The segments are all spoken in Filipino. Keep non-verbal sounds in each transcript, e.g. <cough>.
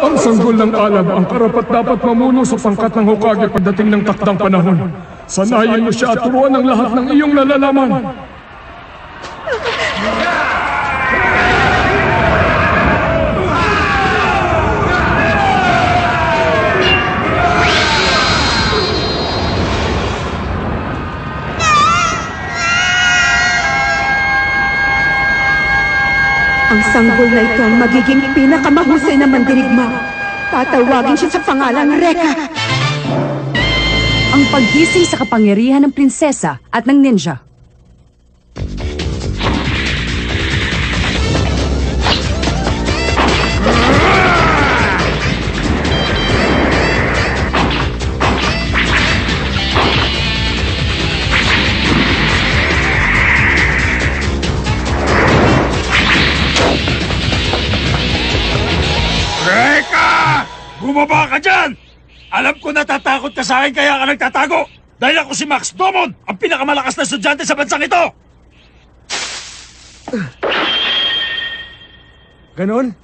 Ang sanggol ng alab ang karapat dapat mamuno sa pangkat ng Hokage pagdating ng takdang panahon. Sanayin mo siya at turuan ang lahat ng iyong nalalaman. Ang sanggol na ito ang magiging pinakamahusay na mandirigma. Tatawagin siya sa pangalang Reka. Ang paggising sa kapangyarihan ng prinsesa at ng ninja. Alam ko natatakot ka sa akin kaya ka nagtatago! Dahil ako si Max Domon, ang pinakamalakas na estudyante sa bansang ito! Ganon?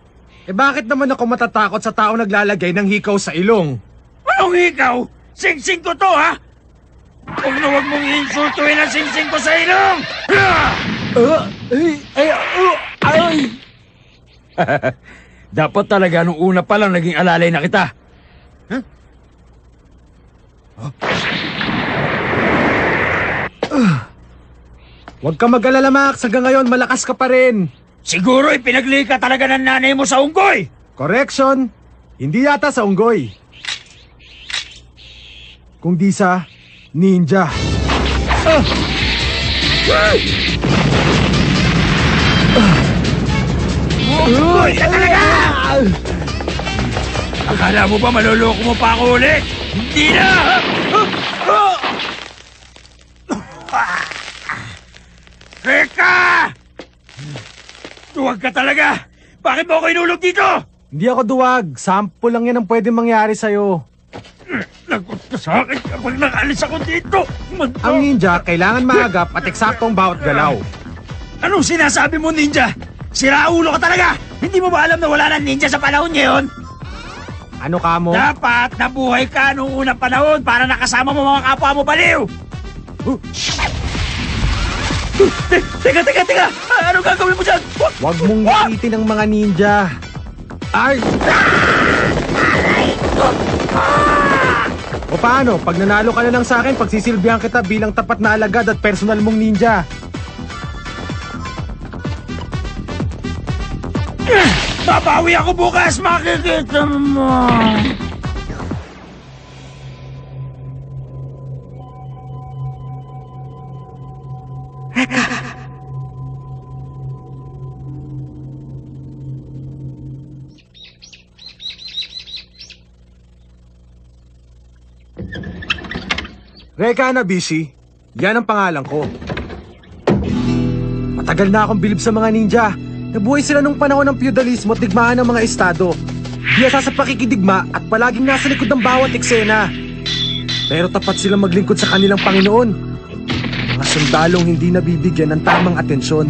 Eh bakit naman ako matatakot sa tao naglalagay ng hikaw sa ilong? Anong ikaw? Sing-sing ko to, ha? Huwag na huwag mong insultuin ang sing-sing ko sa ilong! Ah! Uh, ay, ay, uh, ay. <laughs> Dapat talaga nung una pa lang naging alalay na kita. Huwag ka mag-alala, Max. Hanggang ngayon, malakas ka pa rin. Siguro ipinagli ka talaga ng nanay mo sa unggoy! Correction. Hindi yata sa unggoy. Kung di sa ninja. Unggoy ka talaga! Akala mo ba maloloko mo pa ako ulit? Hindi na! Teka! Tuwag ka talaga! Bakit mo ako inulog dito? Hindi ako duwag. Sample lang yan ang pwede mangyari sa'yo. Lagot ka sa akin kapag nakalis ako dito! Man- Ang ninja, kailangan maagap at eksaktong bawat galaw. Anong sinasabi mo, ninja? Sira ulo ka talaga! Hindi mo ba alam na wala ng ninja sa panahon ngayon? Ano ka mo? Dapat nabuhay ka noong unang panahon para nakasama mo mga kapwa mo baliw! Huh? Te- Teka, teka, teka! Ah, Ano gagawin mo dyan? Wag- Huwag mong iitin ang mga ninja. Ay! O paano? Pag nanalo ka na lang sa akin, pagsisilbihan kita bilang tapat na alagad at personal mong ninja. Babawi ako bukas! Makikita mo! Reka Hanabishi, yan ang pangalan ko. Matagal na akong bilib sa mga ninja. Nabuhay sila nung panahon ng feudalismo at digmaan ng mga estado. Biyasa sa pakikidigma at palaging nasa likod ng bawat eksena. Pero tapat silang maglingkod sa kanilang Panginoon. Mga sundalong hindi nabibigyan ng tamang atensyon.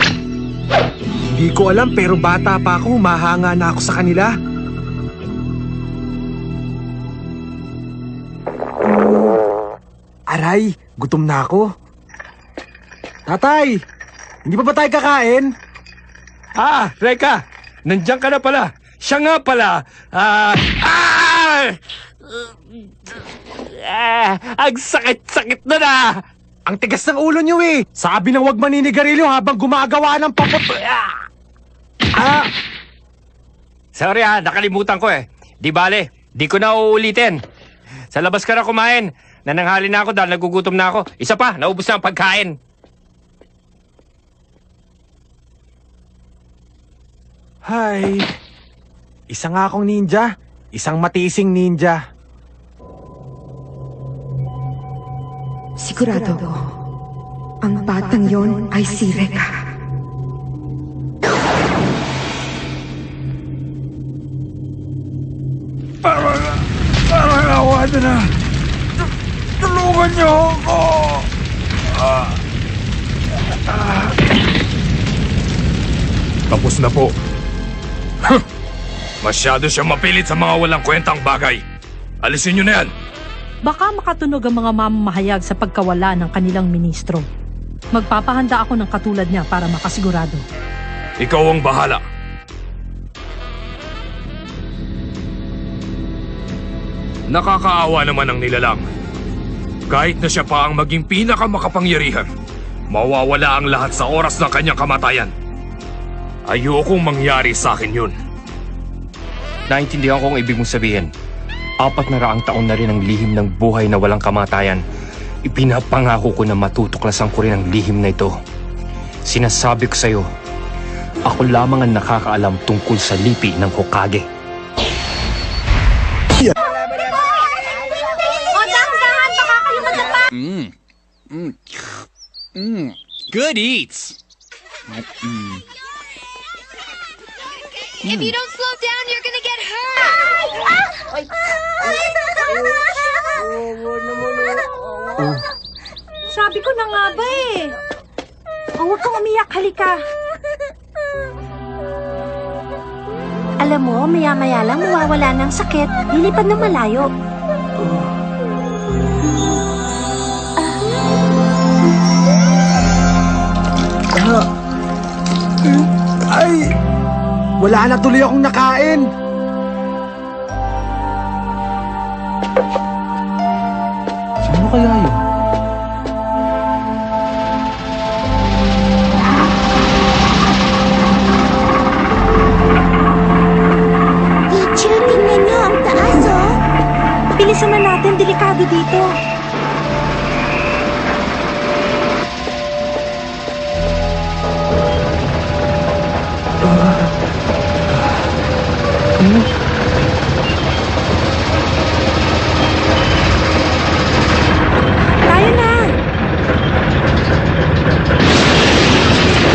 Hindi ko alam pero bata pa ako, mahanga na ako sa kanila. Aray, gutom na ako. Tatay, hindi pa ba tayo kakain? Ah, Reka! Nandiyan ka na pala. Siya nga pala. Ah, ah! Ah, ang sakit-sakit na na! Ang tigas ng ulo niyo eh. Sabi ng wag maninigarilyo habang gumagawa ng papot... Ah! Ah! Sorry ha, nakalimutan ko eh. Di bale, di ko na uulitin. Sa labas ka na kumain. Nananghali na ako dahil nagugutom na ako. Isa pa, naubos na ang pagkain. Hay. Isa nga akong ninja. Isang matising ninja. Sigurado ako, ang batang yon ay si Reka. Parang, parang awa na na! Tu- Tulungan niyo ako! Tapos na po. Masyado siyang mapilit sa mga walang kwentang bagay. Alisin niyo na yan. Baka makatunog ang mga mamamahayag sa pagkawala ng kanilang ministro. Magpapahanda ako ng katulad niya para makasigurado. Ikaw ang bahala. Nakakaawa naman ang nilalang. Kahit na siya pa ang maging pinakamakapangyarihan, mawawala ang lahat sa oras ng kanyang kamatayan. Ayokong mangyari sa akin yun. Naintindihan ko ang ibig mong sabihin. Apat na raang taon na rin ang lihim ng buhay na walang kamatayan. Ipinapangako ko na matutuklasan ko rin ang lihim na ito. Sinasabi ko sa'yo, ako lamang ang nakakaalam tungkol sa lipi ng Hokage. Good eats. If you don't slow down, you're gonna get hurt. Sabi ko na nga ba eh. Oh, huwag kang umiyak, halika. Alam mo, maya-maya lang mawawala ng sakit. Lilipad ng malayo. Ay! Wala na tuloy akong nakain! Sino kaya yun? Teacher, tingnan niyo ang taas, oh. Bilisan na natin, delikado dito. Tayo na!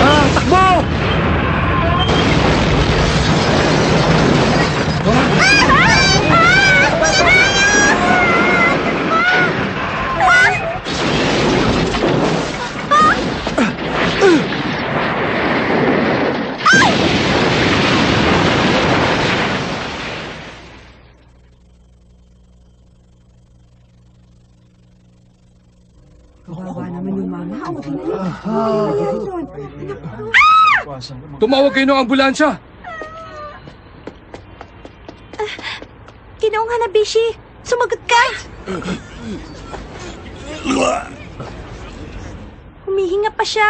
Ah, takbo! Tumawag kayo ng ambulansya! Ginoong Hanabishi, sumagot ka! Humihinga pa siya.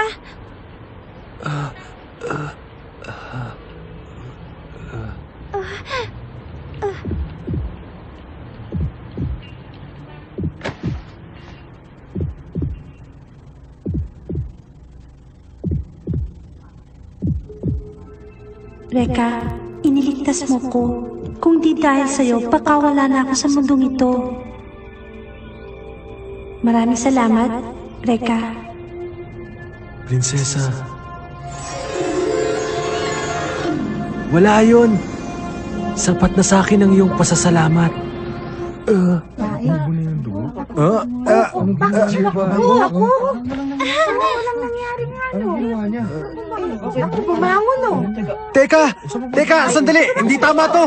Reka, iniligtas mo ko. Kung di dahil sa'yo, pakawala na ako sa mundong ito. Maraming salamat, Reka. Prinsesa. Wala yun. Sapat na sa akin ang iyong pasasalamat. Uh, uh, uh, Teka! Teka! Sandali! Hindi tama to!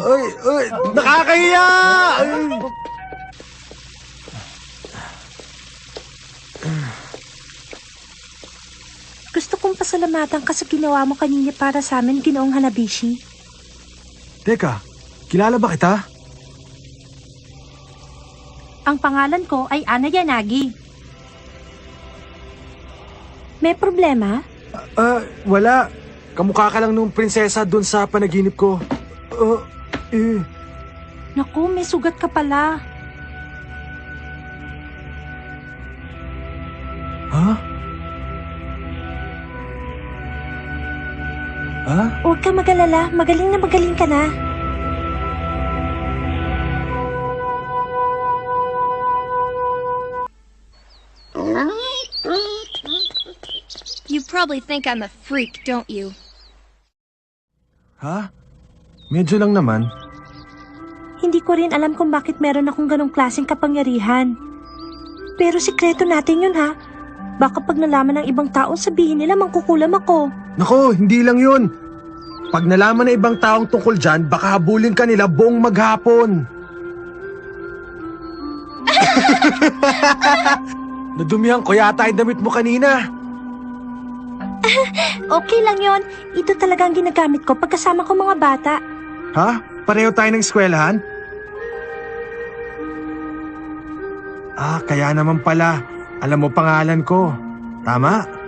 Ay, ay, nakakahiya! Ay. Gusto kong pasalamatan ka sa ginawa mo kanina para sa amin, Ginoong Hanabishi. Teka, kilala ba kita? Ang pangalan ko ay Ana Yanagi. May problema? Ah, wala. Kamukha ka lang nung prinsesa dun sa panaginip ko. Ah, eh. Naku, may sugat ka pala. Ha? Ha? Huwag ka magalala, magaling na magaling ka na. Probably think I'm a freak, don't you? Ha? Medyo lang naman. Hindi ko rin alam kung bakit meron akong ganong klaseng kapangyarihan. Pero sikreto natin yun ha. Baka pag nalaman ng ibang tao, sabihin nila mangkukulam ako. Nako, hindi lang yun. Pag nalaman na ibang taong tungkol dyan, baka habulin ka nila buong maghapon. <laughs> Nadumihan ko yata yung damit mo kanina. <laughs> Okay lang yon. Ito talaga ang ginagamit ko pagkasama ko mga bata. Ha? Pareho tayo ng eskwelahan? Ah, kaya naman pala. Alam mo pangalan ko. Tama?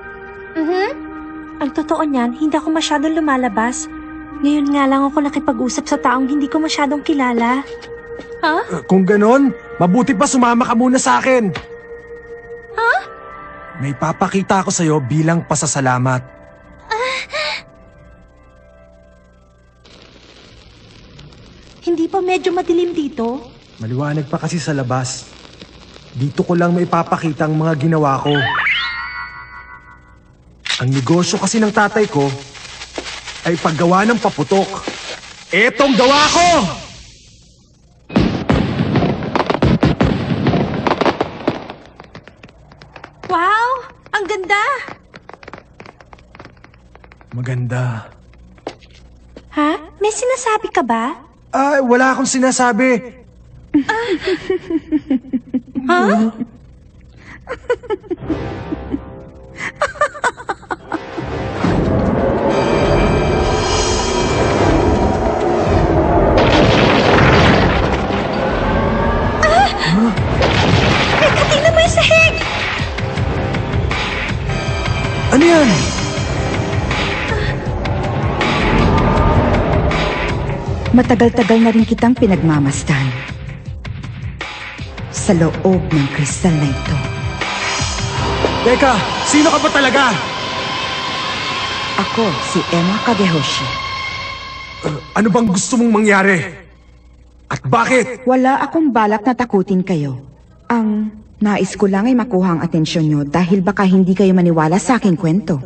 Ang totoo niyan, hindi ako masyadong lumalabas. Ngayon nga lang ako nakipag-usap sa taong hindi ko masyadong kilala. Uh, Kung ganon, mabuti pa sumama ka muna sa akin. May papakita ako sa'yo bilang pasasalamat. Hindi pa medyo madilim dito? Maliwanag pa kasi sa labas. Dito ko lang maipapakita ang mga ginawa ko. Ang negosyo kasi ng tatay ko ay paggawa ng paputok. Etong gawa ko! Ang ganda! Maganda. Ha? May sinasabi ka ba? Ay, wala akong sinasabi. Teka, <laughs> <laughs> Ano yan? Matagal-tagal na rin kitang pinagmamastan. Sa loob ng kristal na ito. Teka, sino ka ba talaga? Ako si Emma Kagehoshi. Ano bang gusto mong mangyari? At bakit? Wala akong balak na takutin kayo. Ang nais ko lang ay makuha ang atensyon nyo dahil baka hindi kayo maniwala sa aking kwento.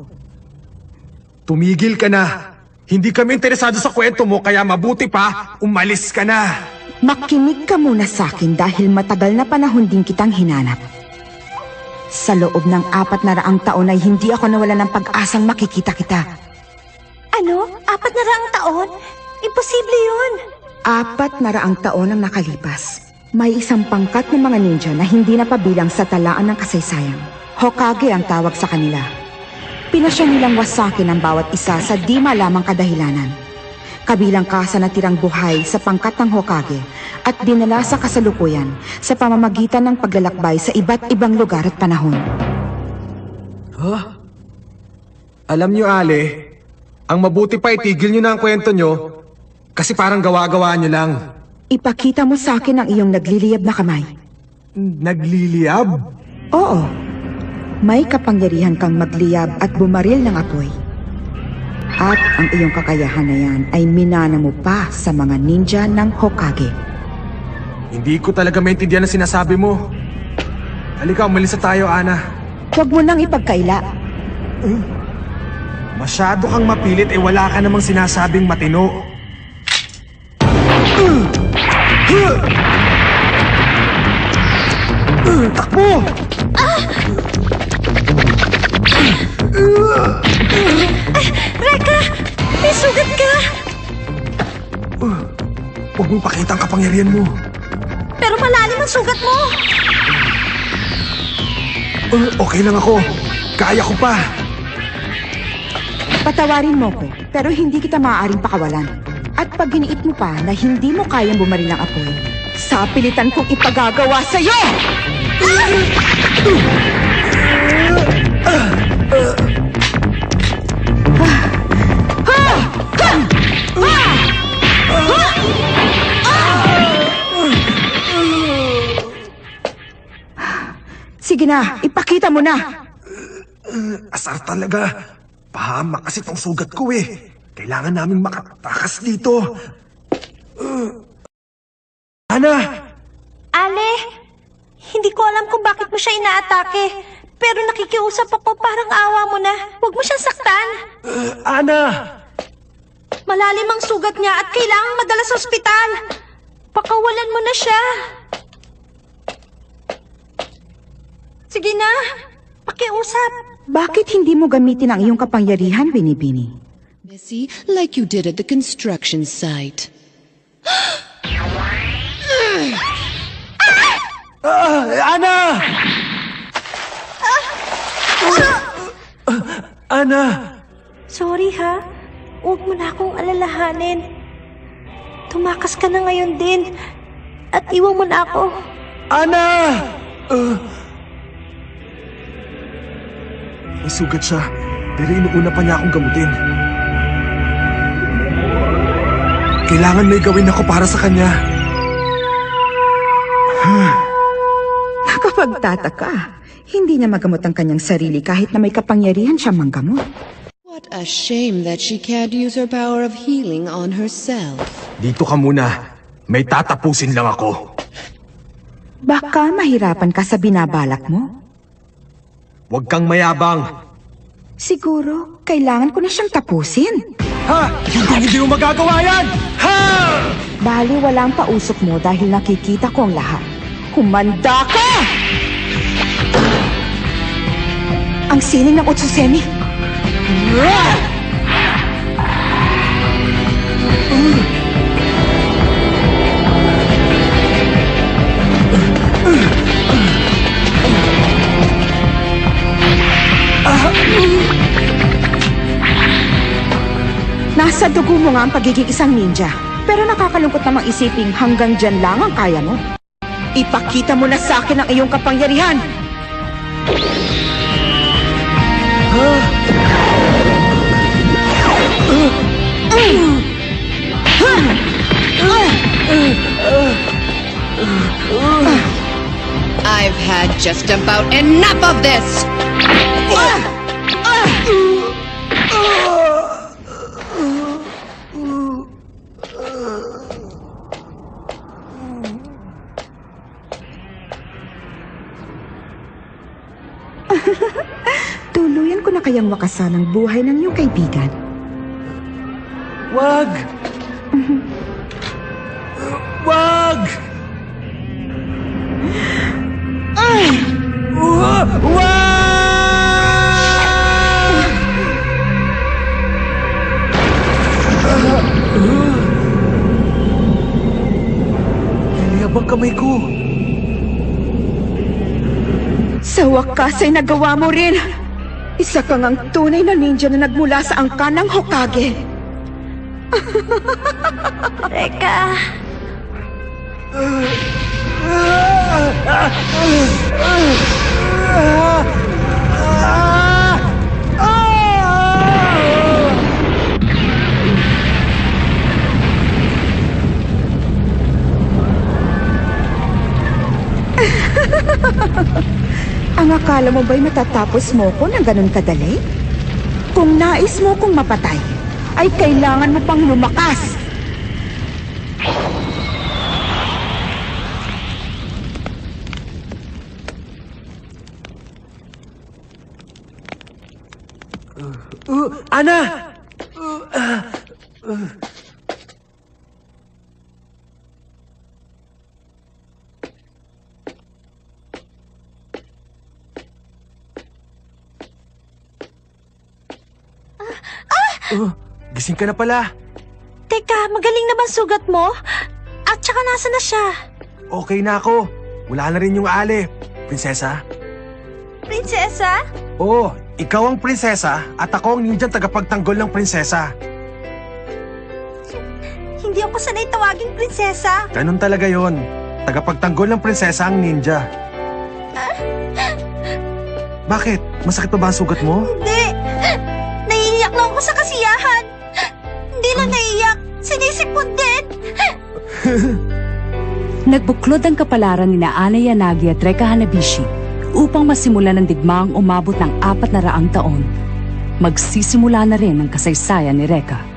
Tumigil ka na. Hindi kami interesado sa kwento mo kaya mabuti pa, umalis ka na. Makinig ka muna sa akin dahil matagal na panahon din kitang hinanap. Sa loob ng apat na raang taon ay hindi ako nawala ng pag-asang makikita kita. Ano? Apat na raang taon? Imposible yun! Apat na raang taon ang nakalipas. May isang pangkat ng mga ninja na hindi napabilang sa talaan ng kasaysayan. Hokage ang tawag sa kanila. Pinasya nilang wasakin ang bawat isa sa di malamang kadahilanan. Kabilang ka sa natirang buhay sa pangkat ng Hokage at dinala sa kasalukuyan sa pamamagitan ng paglalakbay sa iba't ibang lugar at panahon. Alam nyo, Ale, ang mabuti pa itigil nyo na ang kwento nyo kasi parang gawa-gawa nyo lang. Ipakita mo sa akin ang iyong nagliliyab na kamay. Nagliliyab? Oo. May kapangyarihan kang magliyab at bumaril ng apoy. At ang iyong kakayahan na yan ay minana mo pa sa mga ninja ng Hokage. Hindi ko talaga maintindihan ang sinasabi mo. Halika, umalis na tayo, Ana. Huwag mo nang ipagkaila. Masyado kang mapilit eh wala ka namang sinasabing matino. Takbo! Reka! May sugat ka! Huwag mong pakita ang kapangyarihan mo. Pero malalim ang sugat mo! Uh, okay lang ako. Kaya ko pa. Patawarin mo ko, pero hindi kita maaaring pakawalan. At pag giniit mo pa na hindi mo kayang bumaril ng apoy, sa pilitan kong ipagagawa sa'yo! Sige na, ipakita mo na! Asar talaga. Pahama kasi tong sugat ko eh. Kailangan naming makatakas dito. Uh, Ana! Ale! Hindi ko alam kung bakit mo siya inaatake. Pero nakikiusap ako parang awa mo na. Huwag mo siyang saktan. Uh, Ana! Malalim ang sugat niya at kailangang madala sa ospital. Pakawalan mo na siya. Sige na, pakiusap. Bakit hindi mo gamitin ang iyong kapangyarihan, Binibini? Messy, like you did at the construction site. <gasps> Ana! Ana! Sorry ha. Huwag mo na akong alalahanin. Tumakas ka na ngayon din. At iwan mo na ako. Ana! Uh, may sugat siya, pero inuuna pa niya akong gamutin. Kailangan may gawin ako para sa kanya. Nakapagtataka. Hindi niya magamot ang kanyang sarili kahit na may kapangyarihan siyang manggamot. What a shame that she can't use her power of healing on herself. Dito ka muna. May tatapusin lang ako. Baka mahirapan ka sa binabalak mo. Huwag kang mayabang. Siguro, kailangan ko na siyang tapusin. Ha! Hindi hindi mo magagawa yan! Ha! Bali, walang pausok mo dahil nakikita ko ang lahat. Humanda ka! Ang sining ng Utsusemi. Nasa dugo mo nga ang pagiging isang ninja. Pero nakakalungkot namang isiping hanggang dyan lang ang kaya mo. Ipakita mo na sa akin ang iyong kapangyarihan. I've had just about enough of this! Kayang wakasan ang buhay ng iyong kaibigan. Wag! Wag! Wa- Wag! Niliyabang kamay ko. Sa wakas ay nagawa mo rin. Isa kang ang tunay na ninja na nagmula sa angkan ng Hokage. Reka. Akala mo ba'y matatapos mo ko ng ganun kadali? Kung nais mo kong mapatay, ay kailangan mo pang lumakas. Uh, Ana! Uh, ah, uh. Uh, gising ka na pala. Teka, magaling naman sugat mo? At saka nasa na siya? Okay na ako. Wala na rin yung ale. Prinsesa? Prinsesa? Oo, ikaw ang prinsesa at ako ang ninja tagapagtanggol ng prinsesa. Hindi ako sanay tawaging prinsesa. Ganun talaga yon. Tagapagtanggol ng prinsesa ang ninja. Bakit? Masakit pa ba ang sugat mo? Hindi. <laughs> Nagbuklod ang kapalaran ni Ana Yanagi at Reka Hanabishi upang masimulan ang digmaang umabot ng apat na raang taon. Magsisimula na rin ang kasaysayan ni Reka.